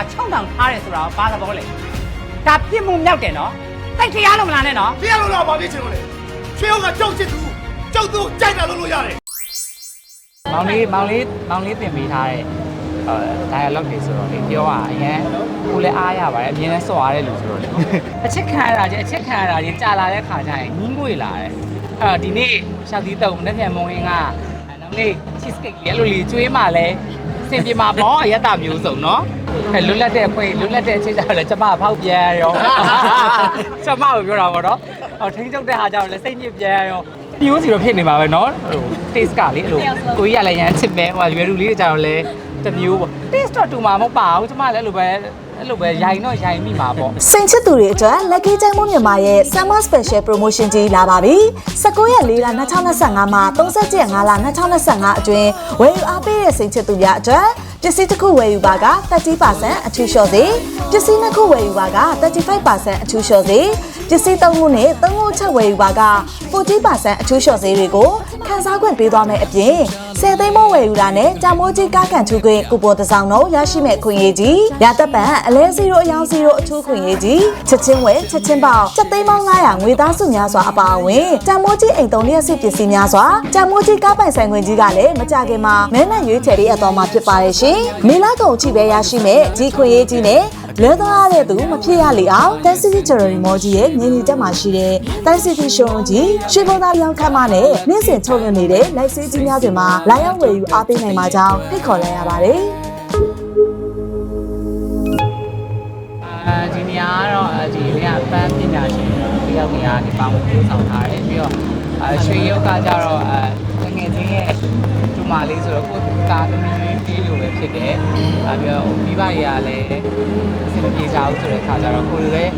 မှာချုံတောင်ထားတယ်ဆိုတာဘာသဘောလဲဒါပြစ်မှုမြောက်တယ်နော်တိတ်တရားလို့မလားနဲ့နော်တရားလို့တော့မဖြစ်ချင်လို့လေချွေးဟုတ်ကကြောက်ချစ်သူကြောက်သူကြိုက်တာလို့လို့ရတယ်မောင်လေးမောင်လေးမောင်လေးပြင်ပေးထားတဲ့အဲ dialogue တွေဆိုတော့လေပြောရအရင်ကိုလည်းအားရပါတယ်အမြင်နဲ့စော်ရတဲ့လူဆိုတော့လေအချစ်ခံရတာချင်းအချစ်ခံရတာချင်းကြာလာတဲ့ခါကျရင်ငင်းငွေလာတယ်အဲ့တော့ဒီနေ့ရှောက်သီးတုံနဲ့ပြန်မုံရင်းကအဲနောက်နေ့ cheese cake လေးအဲ့လိုလေးကျွေးမှလဲစင်ပြမှာပေါ့အရတမျိုးစုံနော် အဲလွတ်လပ်တဲ့အခွင့်လွတ်လပ်တဲ့အချစ်ကြောင့်လည်းကျမဖောက်ပြန်ရောကျမကိုပြောတာပေါ့နော်ဟောထိန်းချုပ်တဲ့ဟာကြောင့်လည်းစိတ်ညစ်ပြန်ရောမျိုးစီတော့ဖြစ်နေမှာပဲเนาะဟို taste ကလေအဲ့လိုကိုကြီးကလည်းရမ်းချစ်မယ်ဟိုရွယ်လူလေးတွေကြတော့လဲတစ်မျိုးပေါ့ taste တော့တူမှာမဟုတ်ပါဘူးကျမလည်းအဲ့လိုပဲအဲ့လိုပဲရိုင်တော့ရိုင်မိမှာပေါ့ စိန်ချစ်သူတွေအတွက် Lucky ကျိုင်းမိုးမြန်မာရဲ့ Summer Special Promotion ကြီးလာပါပြီ။19ရက်4လ2025မှာ30ရက်5လ2025အတွင်းဝယ်ယူအားပေးတဲ့စိန်ချစ်သူများအတွက် ပစ္စည်းတစ်ခုဝယ်ယူပါက30%အထူးလျှော့ဈေးပစ္စည်းနှစ်ခုဝယ်ယူပါက35%အထူးလျှော့ဈေးပစ္စည်းသုံးခုနဲ့သုံးခုချက်ဝယ်ယူပါက40%အထူးလျှော့ဈေးတွေကို ခန်းစားခွင့်ပေးသွားမယ်အပြင်10သိန်းမိုးဝယ်ယူတာနဲ့ကြာမိုးကြီးကားကန်ထူးခွင့်ကူပွန်တစ်စောင်တော့ရရှိမဲ့ခွင့်ရေးကြီးရသက်ပံအလဲ0အယောင်0အထူးခွင့်ရေးကြီးချက်ချင်းဝယ်ချက်ချင်းပေါက်ချက်သိန်းပေါင်း900ငွေသားစုများစွာအပါအဝင်ကြာမိုးကြီးအိမ်သုံးလျက်စစ်ပစ္စည်းများစွာကြာမိုးကြီးကားပိုင်ဆိုင်ခွင့်ကြီးကလည်းမကြခင်မှာမဲနဲ့ရွေးချယ်ရေးအတော်မှာဖြစ်ပါတယ်ရှင်မေလာကုံအချိပဲရရှိမဲ့ကြီးခွင့်ရေးကြီးနဲ့ လွဲသွားရတဲ့သူမဖြစ်ရလေအောင်တန်စီတီဂျယ်ရီမော်ကြီးရဲ့မြင်းကြီးတက်မှာရှိတဲ့တန်စီတီရှုံကြီးရွှေဘုံသားရောင်းခန်းမနဲ့နေ့စဉ်ထုတ်လွှင့်နေတဲ့လိုက်စေးကြီးများတွင်မှာလာရောက်ဝယ်ယူအားပေးနိုင်ပါကြောင်းဖိတ်ခေါ်လိုက်ရပါတယ် ကတော့အဲဒီလေးကပန်းပညာရှင်တယောက်နေရာဒီပေါင်းကိုဆောင်ထားတယ်ပြီးတော့အဲရွှေရုပ်ကကြတော့အဲငွေချင်းရဲ့ဒီမာလေးဆိုတော့ကိုယ်ကာသမီးလေးပြီးလို့ပဲဖြစ်တယ်အဲပြီးတော့မိဘတွေကလည်းအဆင်ပြေကြအောင်ဆိုတဲ့ခါကျတော့ကိုယ်လည်း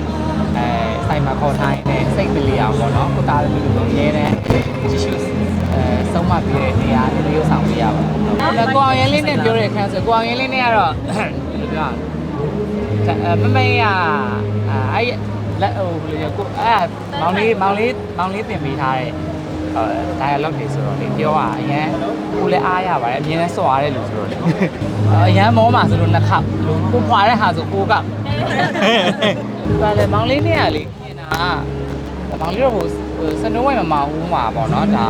အဲဆိုင်မှာခေါ်ထားရင်လည်းစိတ်မလီအောင်ပေါ့နော်ကိုယ်သားသမီးတို့အများနဲ့တ िश အဲဆုံးမပြီးတဲ့နေရာလေးလေးဆောင်ပြရပါဘူး။ဒါကိုအောင်ရဲလေးနဲ့ပြောတဲ့ခန်းဆိုကိုအောင်ရဲလေးနဲ့ကတော့ဘယ်လိုပြောလဲ မမေးရအဲ့လက်ဟိုဘယ်လိုကိုအဲ့မောင်လေးမောင်လေးမောင်လေးတင်ပေးထားတဲ့အဲ dialogue တွေဆိုတော့လေပြောရအရင်ကိုလည်းအားရပါတယ်အမြင်နဲ့စော်ရတဲ့လူဆိုတော့လေအရင်မောမှာဆိုလို့နှစ်ခါကိုဖွာတဲ့ဟာဆိုကိုကဒါလေမောင်လေးနဲ့ကလေမြင်တာမောင်လေးတော့ဟိုစနိုးဝိုင်မမဦးမှာပေါ့နော်ဒါ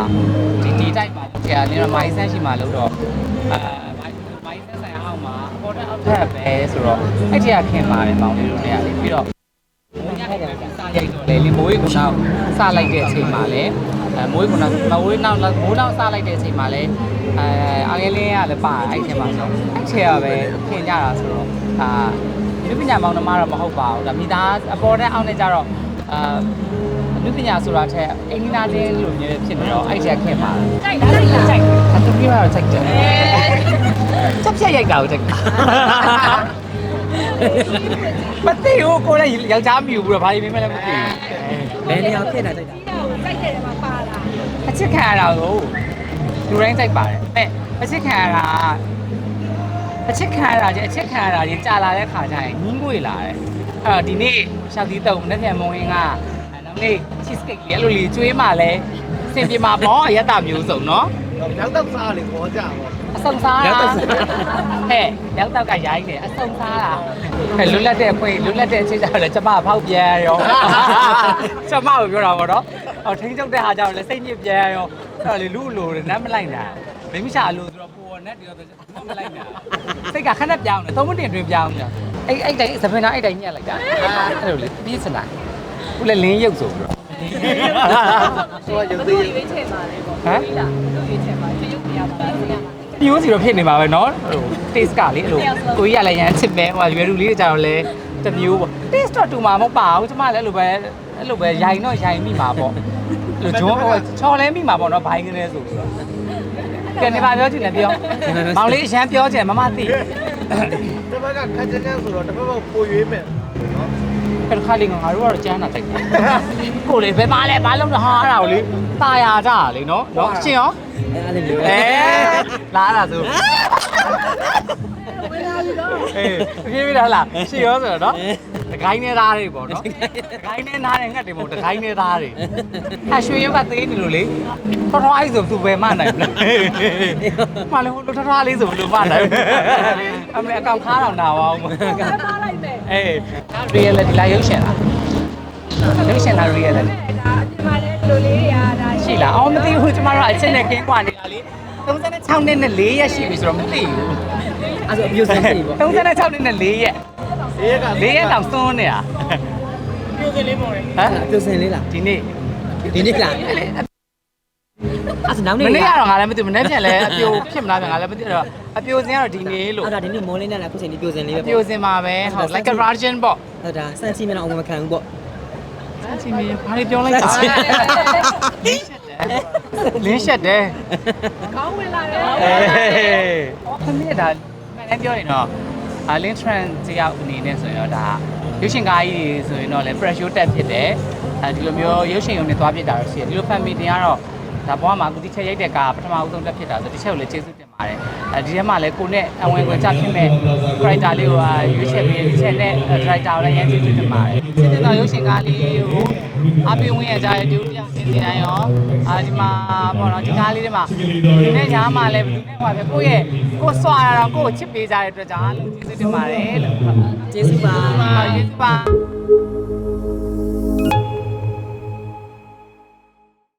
ဒီဒီ type ပါဆရာလေးတော့မိုင်းဆန်းရှိမှလို့တော့အဲမိုင်းမိုင်းဆန်းဆိုင်အောင်မှာ ပေါ်တဲ့အောက်ထပ်ပဲဆိုတော့အဲ့ဒီကခင်ပါတယ်မောင်လေးတို့နဲ့ကလေပြီးတော့မိုးညတဲ့စာရိုက်တော့လေလေမိုးရေကနောက်စလိုက်တဲ့အချိန်မှာလေအဲမိုးရေကနောက်မိုးရေနောက်မိုးနောက်စလိုက်တဲ့အချိန်မှာလေအဲအောင်ရဲလင်းကလည်းပါအဲ့ထဲမှာဆိုအဲ့ထဲကပဲခင်ကြတာဆိုတော့အာလူပညာမောင်နှမတော့မဟုတ်ပါဘူးဒါမိသားအပေါ်နဲ့အောက်နဲ့ကြတော့အာလူပညာဆိုတာထက်အင်္ဂနာတင်းလိုမျိုးဖြစ်နေတော့အဲ့ထဲခင်ပါကြိုက်လားကြိုက်ကြိုက်အတူပြတော့ကြိုက်တယ် ချက်ပြက်ရိုက်တာကိုကြိုက်တာမသိဘူးကိုလည်းယောက်ျားမြူဘူးတော့ဘာကြီးမင်းမလည်းမသိဘူးဘယ်နေရာဖြစ်နေကြိုက်တာအချစ်ခံရတာကိုလူတိုင်းကြိုက်ပါတယ်အဲအချစ်ခံရတာအချစ်ခံရတာချင်းအချစ်ခံရတာချင်းကြာလာတဲ့ခါကျရင်ငင်းငွေလာတယ်အဲ့တော့ဒီနေ့ရှောက်သီးတုံနဲ့ပြန်မုံရင်းကအဲနောက်နေ့ cheese cake လေးအဲ့လိုလေးကျွေးမှလဲစင်ပြမှာပေါ့အရတမျိုးစုံနော်ရောက်တော့စားလေခေါ်ကြပါ အဆုံစားတာဟဲ့ရောက်တော့ကရိုင်းတယ်အဆုံစားတာဟဲ့လွတ်လပ်တဲ့အခွင့်လွတ်လပ်တဲ့အချိန်ကျတော့လည်းကျမဖောက်ပြန်ရောကျမကိုပြောတာပေါ့နော်ဟောထိန်းချုပ်တဲ့ဟာကြောင့်လည်းစိတ်ညစ်ပြန်ရောအဲ့တော့လေလူလိုတယ်နမ်းမလိုက်တာမိမရှာလို့ဆိုတော့ပေါ်နဲ့တရောဆိုနမ်းမလိုက်တာစိတ်ကခက်နဲ့ပြောင်းတယ်သုံးမိနစ်အတွင်းပြောင်းတယ်အဲ့အဲ့တိုင်းသပင်သားအဲ့တိုင်းညက်လိုက်တာအဲ့လိုလေပြည့်စနာခုလည်းလင်းရုပ်ဆိုပြီးတော့ဆိုတော့ရုပ်သေးရုပ်ဟမ်ပြိုး စီတော့ဖြစ်နေမှာပဲเนาะဟို taste ကလေအဲ့လိုကိုကြီးကလည်းရမ်းချစ်မယ်ဟိုရွယ်လူလေးတွေကြတော့လဲတစ်မျိုးပေါ့ taste တော့တူမှာမဟုတ်ပါဘူးကျမလည်းအဲ့လိုပဲအဲ့လိုပဲရိုင်တော့ရိုင်မိမှာပေါ့အဲ့လိုဂျွန်းဟိုချော်လဲမိမှာပေါ့เนาะဘိုင်းကနေဆိုပြီးတော့ကဲနေပါပြောချင်တယ်ပြောမောင်လေးအရန်ပြောချင်မမသိ တစ်ဘက်ကခက်ချင်ချင်ဆိုတော့တစ်ဘက်ကပိုရွေးမယ်နော် အဲ့ခါလေးငါတို့ကတော့ကျန်းတာတိုက်တယ်ကိုလေဘယ်မှာလဲဘာလုံးတော့ဟာအဲ့ဒါကိုလေตายာကြတာလေเนาะเนาะရှင်ရော အဲ့လိုမျိုးအဲလာတာဆိုအေးပြေးပြီလားလားရှီရောဆိုတော့နော်တကိုင်းနေသားတွေပေါ့နော်တကိုင်းနေသားတွေငှက်တွေမဟုတ်တကိုင်းနေသားတွေဟာရွှေရုပ်ကသေးနေလို့လေထွားထွားလေးဆိုသူပဲမနိုင်ဘူးလားမလည်းဟိုထွားထွားလေးဆိုဘယ်လိုမနိုင်ဘူးအမေအကောင်ခါတော့နာပါအောင်မကားလိုက်မယ်အေး reality လာရုပ်ရှင်လားရုပ်ရှင်လား reality ဒါအပြင်မှာလည်းလိုလေးတွေကဒါ ရှိလားအော်မသိဘူးကျမတို့အချက်နဲ့ကင်းကွာနေတာလေ36နှစ်နဲ့4ရက်ရှိပြီဆိုတော့မသိဘူးအဲ့ဆိုအမျိုးစင်းပြီပေါ့36နှစ်နဲ့4ရက်4ရက်က4ရက်တောင်သွန်းနေတာအမျိုးစင်းလေးလားဒီနေ့ဒီနေ့လားအဲ့ဆိုနောက်မနေ့နေ့ကတော့ငါလည်းမသိဘူးမနေ့ပြန်လဲအပြိုဖြစ်မလားငါလည်းမသိတော့အပြိုစင်းကတော့ဒီနေ့လို့အဲ့ဒါဒီနေ့မော်လင်းနဲ့လားခုချိန်ဒီပြိုစင်လေးပဲအပြိုစင်းမှာပဲဟုတ် like a virgin ပေါ့ဟုတ်ဒါစမ်းစီမလောက်အောင်မခံဘူးပေါ့စမ်းချင်ပြီဘာတွေပြောလိုက်တာ လင်းရှက်တယ်ကောင်းဝင်လာတယ်ခမင်းဒါမှန်တယ်ပြောရင်တော့အလင်း trend တယောက်အနေနဲ့ဆိုရင်တော့ဒါရုပ်ရှင်ကားကြီးတွေဆိုရင်တော့လည်း pressure တက်ဖြစ်တယ်အဲဒီလိုမျိုးရုပ်ရှင်ရုံနဲ့သွားဖြစ်တာတော့ရှိတယ်ဒီလို family တင်ကတော့ဒါဘွားမှာအခုဒီချက်ရိုက်တဲ့ကားပထမဦးဆုံးတက်ဖြစ်တာဆိုဒီချက်ကိုလည်းကျေးဇူးတင် ပါတယ်အဲဒီထဲမှာလည်းကိုနဲ့အဝင်ခွင့်ချဖြစ်မဲ့ character လေးကိုရွေးချယ်ပြီးဒီချက်နဲ့ character ကိုလည်းရမ်းကျေးဇူးတင်ပါတယ်စစ်စစ်တော့ရုပ်ရှင်ကားလေးကိုအပြင်းဝင်ရကြတဲ့တူတယောက်စင်တင်တိုင်းရောအာဒီမှာပေါ့နော်ဒီကားလေးတွေမှာဒီနေ့ညမှာလည်းဘယ်သူနဲ့ဟိုပဲကိုယ့်ရဲ့ကိုယ်စွာတာတော့ကိုယ့်ကိုချစ်ပေးကြတဲ့အတွက်ကြောင့်အားလုံးကျေးဇူးတင်ပါတယ်လို့ကျေးဇူးပါဟုတ်ကျေးဇူးပါ